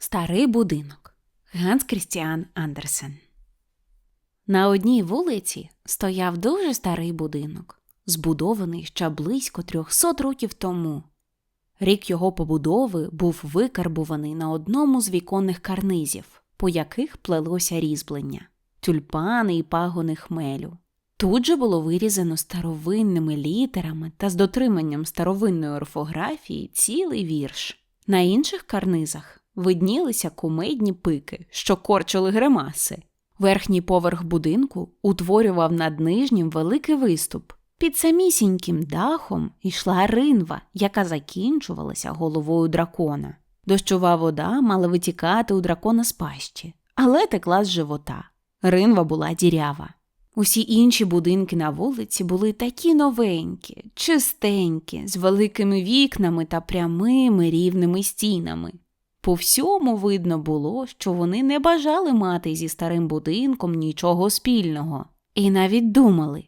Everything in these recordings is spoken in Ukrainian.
Старий будинок Ганс Крістіан Андерсен. На одній вулиці стояв дуже старий будинок, збудований ще близько 300 років тому. Рік його побудови був викарбуваний на одному з віконних карнизів, по яких плелося різьблення, тюльпани і пагони хмелю. Тут же було вирізано старовинними літерами та з дотриманням старовинної орфографії цілий вірш. На інших карнизах виднілися кумедні пики, що корчили гримаси. Верхній поверх будинку утворював над нижнім великий виступ. Під самісіньким дахом йшла ринва, яка закінчувалася головою дракона. Дощова вода мала витікати у дракона з пащі, але текла з живота. Ринва була дірява. Усі інші будинки на вулиці були такі новенькі, чистенькі, з великими вікнами та прямими рівними стінами. По всьому видно було, що вони не бажали мати зі старим будинком нічого спільного, і навіть думали,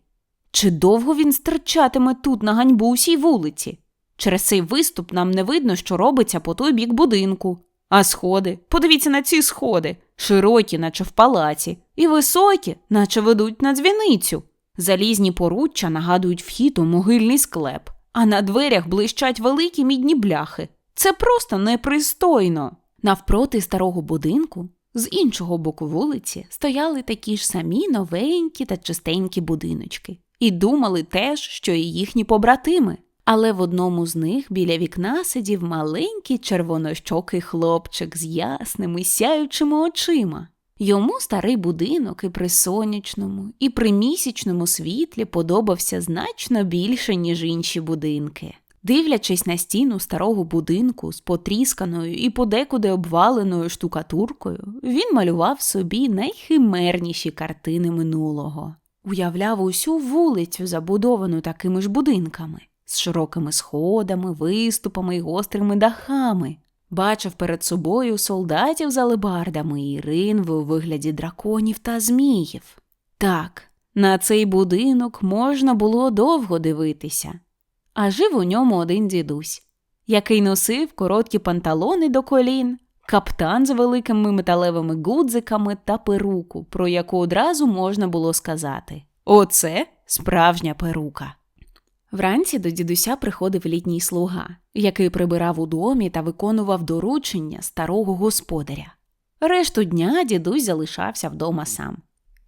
чи довго він стирчатиме тут на ганьбу усій вулиці. Через цей виступ нам не видно, що робиться по той бік будинку. А сходи, подивіться на ці сходи, широкі, наче в палаці, і високі, наче ведуть на дзвіницю. Залізні поруччя нагадують вхід у могильний склеп, а на дверях блищать великі мідні бляхи. Це просто непристойно. Навпроти старого будинку, з іншого боку вулиці, стояли такі ж самі новенькі та чистенькі будиночки, і думали теж, що і їхні побратими. Але в одному з них біля вікна сидів маленький червонощокий хлопчик з ясними сяючими очима. Йому старий будинок і при сонячному, і при місячному світлі подобався значно більше, ніж інші будинки. Дивлячись на стіну старого будинку з потрісканою і подекуди обваленою штукатуркою, він малював собі найхимерніші картини минулого, уявляв усю вулицю, забудовану такими ж будинками, з широкими сходами, виступами й гострими дахами. Бачив перед собою солдатів з алебардами і ринви у вигляді драконів та зміїв. Так, на цей будинок можна було довго дивитися. А жив у ньому один дідусь, який носив короткі панталони до колін, каптан з великими металевими гудзиками та перуку, про яку одразу можна було сказати Оце справжня перука. Вранці до дідуся приходив літній слуга, який прибирав у домі та виконував доручення старого господаря. Решту дня дідусь залишався вдома сам.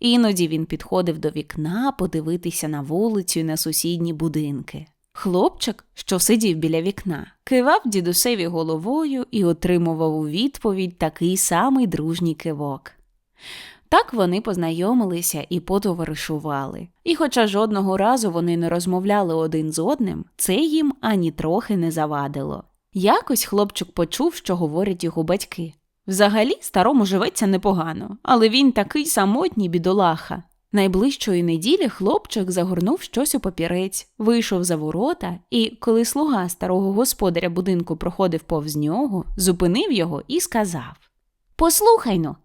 Іноді він підходив до вікна подивитися на вулицю і на сусідні будинки. Хлопчик, що сидів біля вікна, кивав дідусеві головою і отримував у відповідь такий самий дружній кивок. Так вони познайомилися і потоваришували. І хоча жодного разу вони не розмовляли один з одним, це їм ані трохи не завадило. Якось хлопчик почув, що говорять його батьки. Взагалі, старому живеться непогано, але він такий самотній бідолаха. Найближчої неділі хлопчик загорнув щось у папірець, вийшов за ворота і, коли слуга старого господаря будинку проходив повз нього, зупинив його і сказав Послухай но,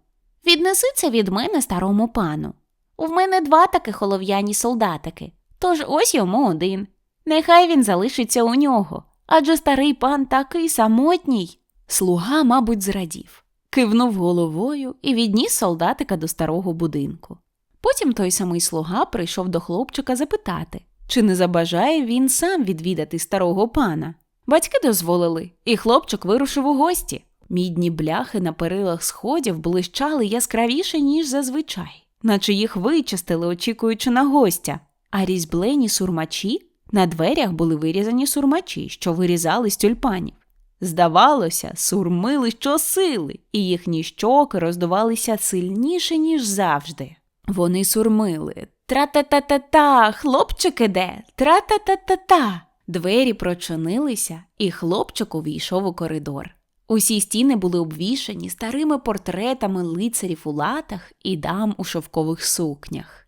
віднеси це від мене старому пану. У мене два таких олов'яні солдатики, тож ось йому один. Нехай він залишиться у нього, адже старий пан такий самотній. Слуга, мабуть, зрадів, кивнув головою і відніс солдатика до старого будинку. Потім той самий слуга прийшов до хлопчика запитати, чи не забажає він сам відвідати старого пана. Батьки дозволили, і хлопчик вирушив у гості. Мідні бляхи на перилах сходів блищали яскравіше, ніж зазвичай, наче їх вичистили, очікуючи на гостя, а різьблені сурмачі на дверях були вирізані сурмачі, що вирізали з тюльпанів. Здавалося, сурмили щосили, і їхні щоки роздувалися сильніше, ніж завжди. Вони сурмили Тра-та-та-та-та, хлопчик іде, тра-та-та-та-та. Двері прочинилися, і хлопчик увійшов у коридор. Усі стіни були обвішані старими портретами лицарів у латах і дам у шовкових сукнях.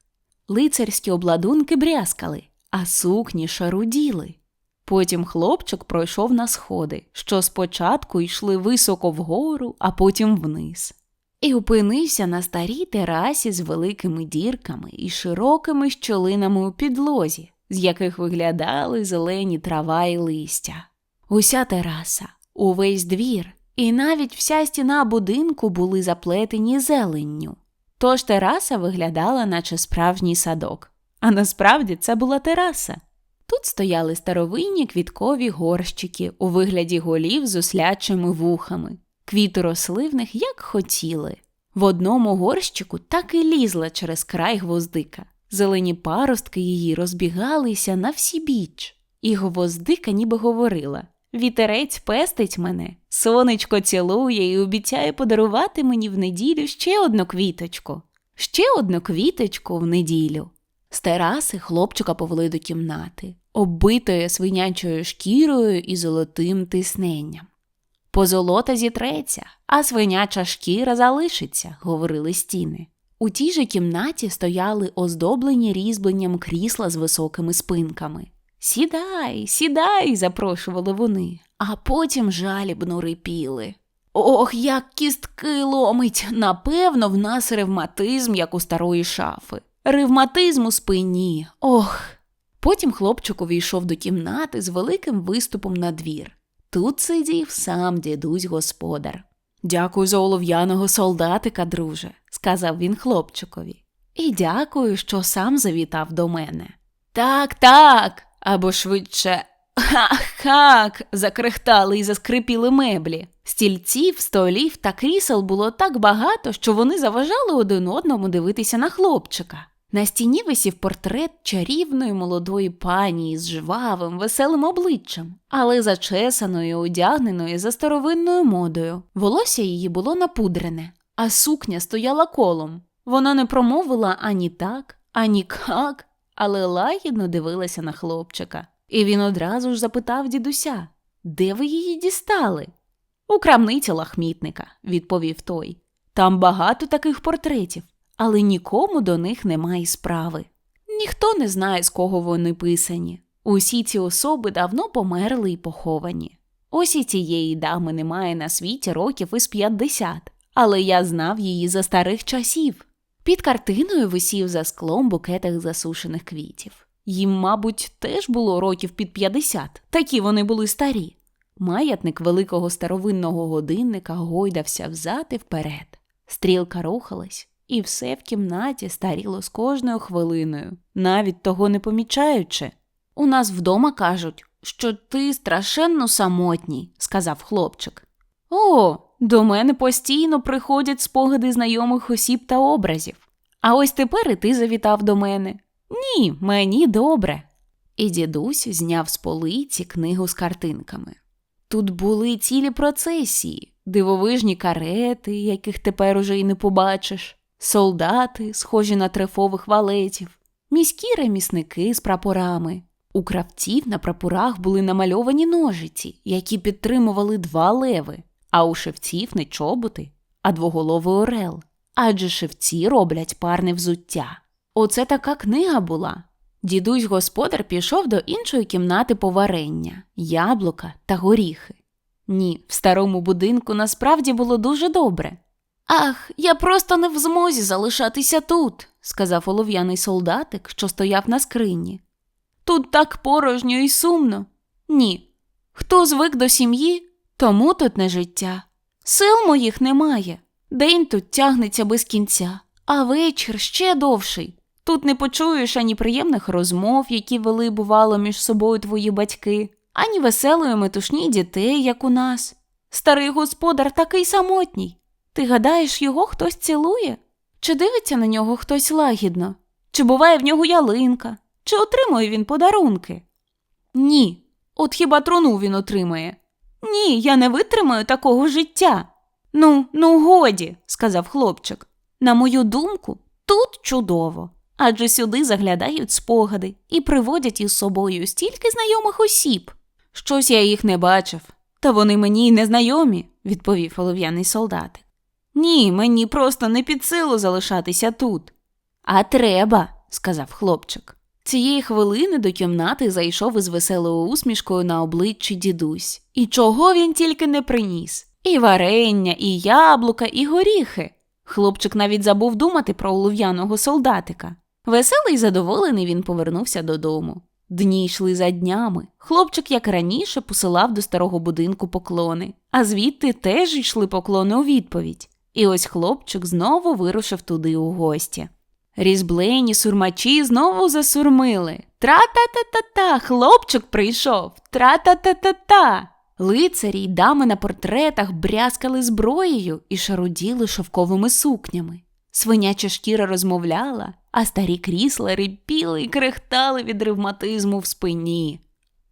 Лицарські обладунки брязкали, а сукні шаруділи. Потім хлопчик пройшов на сходи, що спочатку йшли високо вгору, а потім вниз і опинився на старій терасі з великими дірками і широкими щолинами у підлозі, з яких виглядали зелені трава і листя. Уся тераса, увесь двір і навіть вся стіна будинку були заплетені зеленню. Тож тераса виглядала, наче справжній садок. А насправді це була тераса. Тут стояли старовинні квіткові горщики у вигляді голів з ослячими вухами. Квіти росли в них як хотіли. В одному горщику так і лізла через край гвоздика. Зелені паростки її розбігалися на всі біч, і гвоздика ніби говорила Вітерець пестить мене, сонечко цілує і обіцяє подарувати мені в неділю ще одну квіточку, ще одну квіточку в неділю. З тераси хлопчика повели до кімнати, оббитої свинячою шкірою і золотим тисненням. Позолота зітреться, а свиняча шкіра залишиться, говорили стіни. У тій же кімнаті стояли оздоблені різьбленням крісла з високими спинками. Сідай, сідай, запрошували вони, а потім жалібно рипіли. Ох, як кістки ломить! Напевно, в нас ревматизм, як у старої шафи. Ревматизм у спині. Ох. Потім хлопчик увійшов до кімнати з великим виступом на двір. Тут сидів сам дідусь господар. Дякую за олов'яного солдатика, друже, сказав він хлопчикові. І дякую, що сам завітав до мене. Так, так, або швидше. Хак-хак, закрехтали і заскрипіли меблі. Стільців, столів та крісел було так багато, що вони заважали один одному дивитися на хлопчика. На стіні висів портрет чарівної молодої пані з жвавим, веселим обличчям, але зачесаною, одягненою за старовинною модою. Волосся її було напудрене, а сукня стояла колом. Вона не промовила ані так, ані как, але лагідно дивилася на хлопчика. І він одразу ж запитав дідуся, де ви її дістали? У крамниці лахмітника, відповів той. Там багато таких портретів але нікому до них немає справи. Ніхто не знає, з кого вони писані. Усі ці особи давно померли і поховані. Ось і цієї дами немає на світі років із 50, але я знав її за старих часів. Під картиною висів за склом букетах засушених квітів. Їм, мабуть, теж було років під 50, такі вони були старі. Маятник великого старовинного годинника гойдався взад і вперед. Стрілка рухалась, і все в кімнаті старіло з кожною хвилиною, навіть того не помічаючи. У нас вдома кажуть, що ти страшенно самотній, сказав хлопчик. О, до мене постійно приходять спогади знайомих осіб та образів. А ось тепер і ти завітав до мене. Ні, мені добре. І дідусь зняв з полиці книгу з картинками. Тут були цілі процесії, дивовижні карети, яких тепер уже й не побачиш, солдати, схожі на трефових валетів, міські ремісники з прапорами. У кравців на прапорах були намальовані ножиці, які підтримували два леви, а у шевців не чоботи, а двоголовий орел. Адже шевці роблять парне взуття. Оце така книга була. Дідусь господар пішов до іншої кімнати по варення, яблука та горіхи. Ні, в старому будинку насправді було дуже добре. Ах, я просто не в змозі залишатися тут, сказав олов'яний солдатик, що стояв на скрині. Тут так порожньо і сумно. Ні. Хто звик до сім'ї, тому тут не життя. Сил моїх немає. День тут тягнеться без кінця, а вечір ще довший. Тут не почуєш ані приємних розмов, які вели, бувало, між собою твої батьки, ані веселої метушні дітей, як у нас. Старий господар такий самотній. Ти гадаєш, його хтось цілує? Чи дивиться на нього хтось лагідно? Чи буває в нього ялинка? Чи отримує він подарунки? Ні. От хіба труну він отримає? Ні, я не витримаю такого життя. Ну, ну, годі, сказав хлопчик. На мою думку, тут чудово. Адже сюди заглядають спогади і приводять із собою стільки знайомих осіб. Щось я їх не бачив, та вони мені й не знайомі, відповів олов'яний солдатик. Ні, мені просто не під силу залишатися тут. А треба, сказав хлопчик. Цієї хвилини до кімнати зайшов із веселою усмішкою на обличчі дідусь. І чого він тільки не приніс? І варення, і яблука, і горіхи. Хлопчик навіть забув думати про олов'яного солдатика. Веселий і задоволений він повернувся додому. Дні йшли за днями. Хлопчик, як раніше, посилав до старого будинку поклони, а звідти теж йшли поклони у відповідь. І ось хлопчик знову вирушив туди у гості. Різблені сурмачі знову засурмили. Тра-та-та-та-та, хлопчик прийшов. Тра-та-та-та-та. Лицарі й дами на портретах брязкали зброєю і шаруділи шовковими сукнями. Свиняча шкіра розмовляла, а старі крісла рипіли і крехтали від ревматизму в спині.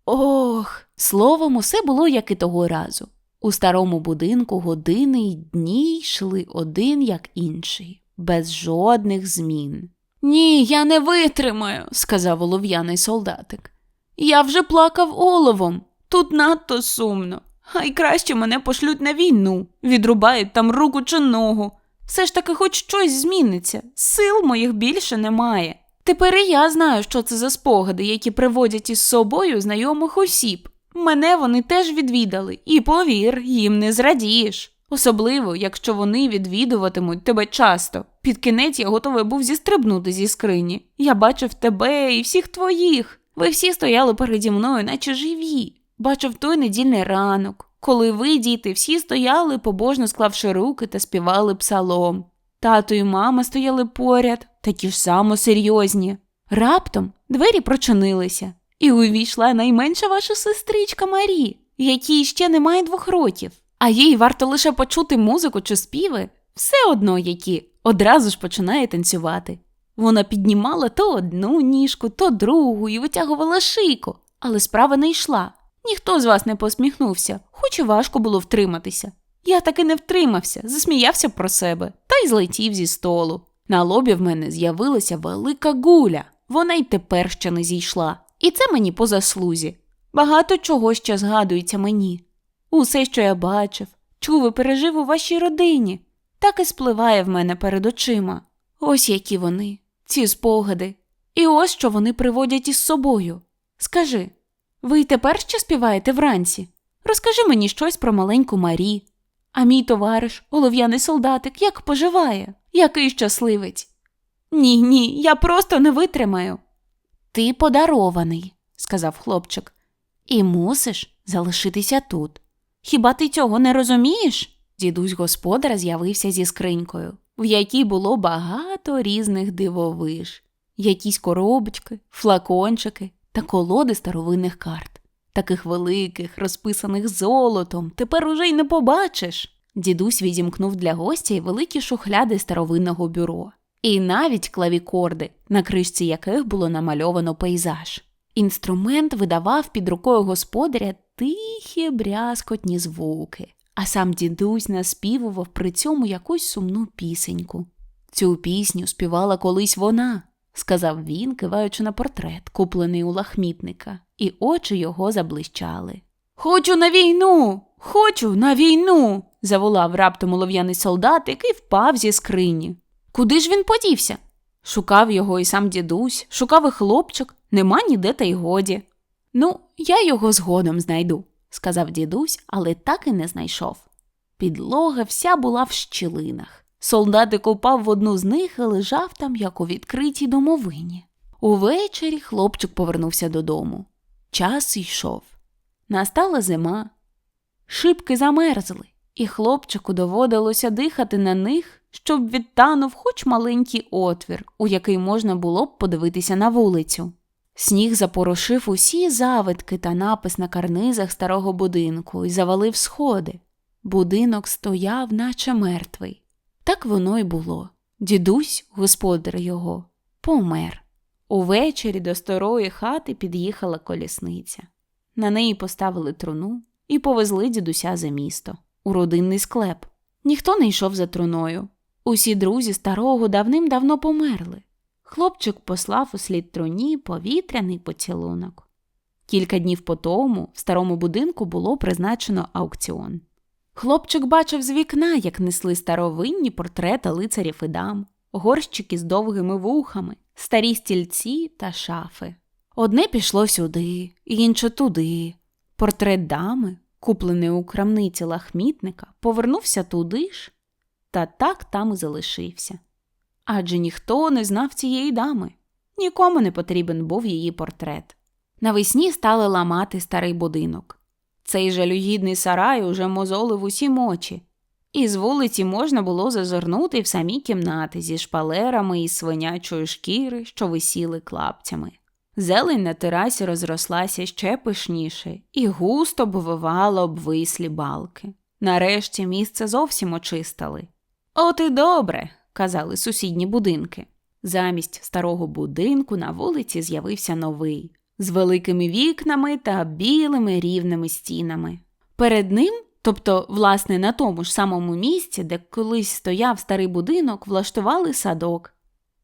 Ох, словом, усе було як і того разу. У старому будинку години й дні йшли один як інший, без жодних змін. Ні, я не витримаю, сказав олов'яний солдатик. Я вже плакав оловом. Тут надто сумно. Хай краще мене пошлють на війну, відрубають там руку чи ногу. Все ж таки, хоч щось зміниться, сил моїх більше немає. Тепер і я знаю, що це за спогади, які приводять із собою знайомих осіб. Мене вони теж відвідали, і повір, їм не зрадієш. Особливо, якщо вони відвідуватимуть тебе часто. Під кінець я готовий був зістрибнути зі скрині. Я бачив тебе і всіх твоїх. Ви всі стояли переді мною, наче живі. Бачив той недільний ранок, коли ви, діти, всі стояли, побожно склавши руки та співали псалом. Тато і мама стояли поряд, такі ж само серйозні. Раптом двері прочинилися, і увійшла найменша ваша сестричка Марі, якій ще немає двох років. А їй варто лише почути музику чи співи, все одно які, одразу ж починає танцювати. Вона піднімала то одну ніжку, то другу і витягувала шийку, але справа не йшла. Ніхто з вас не посміхнувся, хоч і важко було втриматися. Я таки не втримався, засміявся про себе та й злетів зі столу. На лобі в мене з'явилася велика гуля, вона й тепер ще не зійшла. І це мені по заслузі. Багато чого ще згадується мені. Усе, що я бачив, чув і пережив у вашій родині, так і спливає в мене перед очима. Ось які вони, ці спогади, і ось що вони приводять із собою. Скажи, ви й тепер ще співаєте вранці? Розкажи мені щось про маленьку Марі. А мій товариш, олов'яний солдатик, як поживає, який щасливець. Ні, ні, я просто не витримаю. Ти подарований, сказав хлопчик, і мусиш залишитися тут. Хіба ти цього не розумієш? Дідусь господар з'явився зі скринькою, в якій було багато різних дивовиж, якісь коробочки, флакончики та колоди старовинних карт. Таких великих, розписаних золотом, тепер уже й не побачиш. Дідусь відімкнув для гостя й великі шухляди старовинного бюро, і навіть клавікорди, на кришці яких було намальовано пейзаж. Інструмент видавав під рукою господаря тихі брязкотні звуки, а сам дідусь наспівував при цьому якусь сумну пісеньку. Цю пісню співала колись вона, сказав він, киваючи на портрет, куплений у лахмітника, і очі його заблищали. Хочу на війну, хочу на війну. заволав раптом олов'яний солдат, який впав зі скрині. Куди ж він подівся? Шукав його і сам дідусь, шукав і хлопчик, нема ніде та й годі. Ну, я його згодом знайду, сказав дідусь, але так і не знайшов. Підлога вся була в щілинах. Солдатик упав в одну з них і лежав там, як у відкритій домовині. Увечері хлопчик повернувся додому. Час йшов. Настала зима. Шибки замерзли, і хлопчику доводилося дихати на них, щоб відтанув хоч маленький отвір, у який можна було б подивитися на вулицю. Сніг запорошив усі завитки та напис на карнизах старого будинку і завалив сходи. Будинок стояв, наче мертвий. Так воно й було. Дідусь, господар його, помер. Увечері до старої хати під'їхала колісниця. На неї поставили труну і повезли дідуся за місто, у родинний склеп. Ніхто не йшов за труною. Усі друзі старого давним-давно померли. Хлопчик послав у слід труні повітряний поцілунок. Кілька днів по тому в старому будинку було призначено аукціон. Хлопчик бачив з вікна, як несли старовинні портрети лицарів і дам, горщики з довгими вухами, старі стільці та шафи. Одне пішло сюди, інше туди. Портрет дами, куплений у крамниці лахмітника, повернувся туди ж, та так там і залишився. Адже ніхто не знав цієї дами, нікому не потрібен був її портрет. Навесні стали ламати старий будинок. Цей жалюгідний сарай уже мозолив усі очі, і з вулиці можна було зазирнути в самі кімнати зі шпалерами із свинячої шкіри, що висіли клапцями. Зелень на терасі розрослася ще пишніше і густо обвивала обвислі балки. Нарешті місце зовсім очистили. От і добре, казали сусідні будинки. Замість старого будинку на вулиці з'явився новий, з великими вікнами та білими рівними стінами. Перед ним, тобто, власне, на тому ж самому місці, де колись стояв старий будинок, влаштували садок,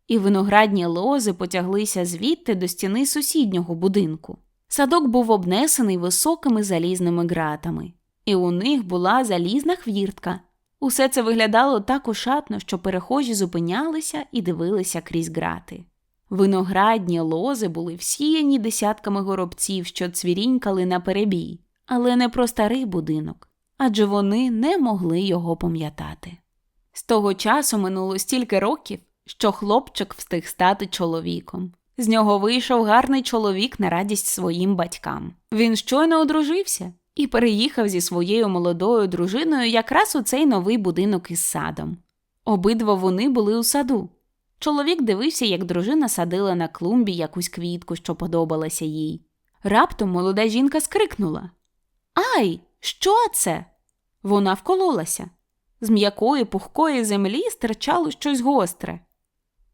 і виноградні лози потяглися звідти до стіни сусіднього будинку. Садок був обнесений високими залізними ґратами, і у них була залізна хвіртка. Усе це виглядало так ошатно, що перехожі зупинялися і дивилися крізь грати. Виноградні лози були всіяні десятками горобців, що цвірінькали на перебій, але не про старий будинок, адже вони не могли його пам'ятати. З того часу минуло стільки років, що хлопчик встиг стати чоловіком. З нього вийшов гарний чоловік на радість своїм батькам. Він щойно одружився і переїхав зі своєю молодою дружиною якраз у цей новий будинок із садом. Обидва вони були у саду. Чоловік дивився, як дружина садила на клумбі якусь квітку, що подобалася їй. Раптом молода жінка скрикнула Ай, що це? Вона вкололася. З м'якої пухкої землі стирчало щось гостре.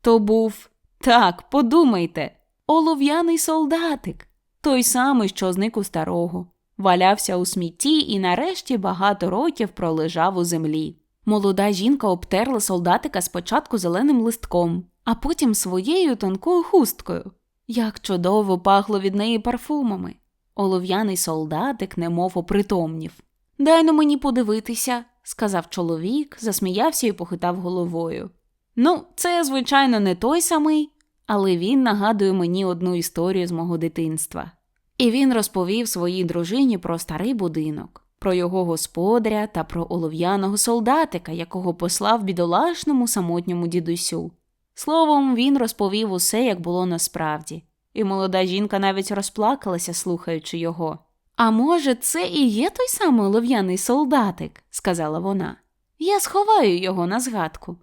То був, так, подумайте, олов'яний солдатик, той самий, що зник у старого, валявся у смітті і нарешті багато років пролежав у землі. Молода жінка обтерла солдатика спочатку зеленим листком, а потім своєю тонкою хусткою. Як чудово пахло від неї парфумами. Олов'яний солдатик немов опритомнів. Дай ну мені подивитися, сказав чоловік, засміявся і похитав головою. Ну, це, звичайно, не той самий, але він нагадує мені одну історію з мого дитинства. І він розповів своїй дружині про старий будинок, про його господаря та про олов'яного солдатика, якого послав бідолашному самотньому дідусю. Словом, він розповів усе, як було насправді, і молода жінка навіть розплакалася, слухаючи його. А може, це і є той самий олов'яний солдатик, сказала вона. Я сховаю його на згадку.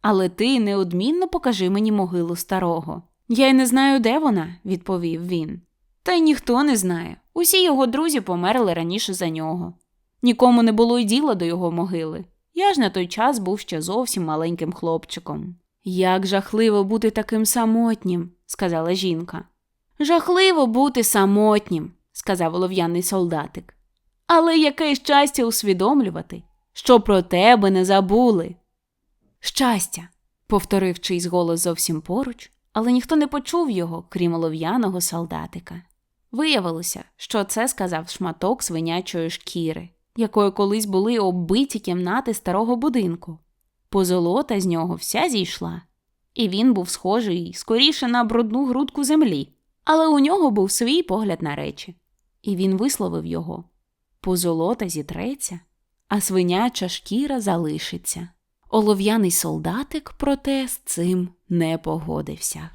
Але ти неодмінно покажи мені могилу старого. Я й не знаю, де вона, відповів він. Та й ніхто не знає. Усі його друзі померли раніше за нього. Нікому не було й діла до його могили. Я ж на той час був ще зовсім маленьким хлопчиком. Як жахливо бути таким самотнім, сказала жінка. Жахливо бути самотнім, сказав олов'яний солдатик. Але яке щастя усвідомлювати, що про тебе не забули. Щастя, повторив чийсь голос зовсім поруч, але ніхто не почув його, крім олов'яного солдатика. Виявилося, що це сказав шматок свинячої шкіри, якою колись були оббиті кімнати старого будинку. Позолота з нього вся зійшла, і він був схожий скоріше на брудну грудку землі, але у нього був свій погляд на речі, і він висловив його позолота зітреться, а свиняча шкіра залишиться. Олов'яний солдатик, проте, з цим не погодився.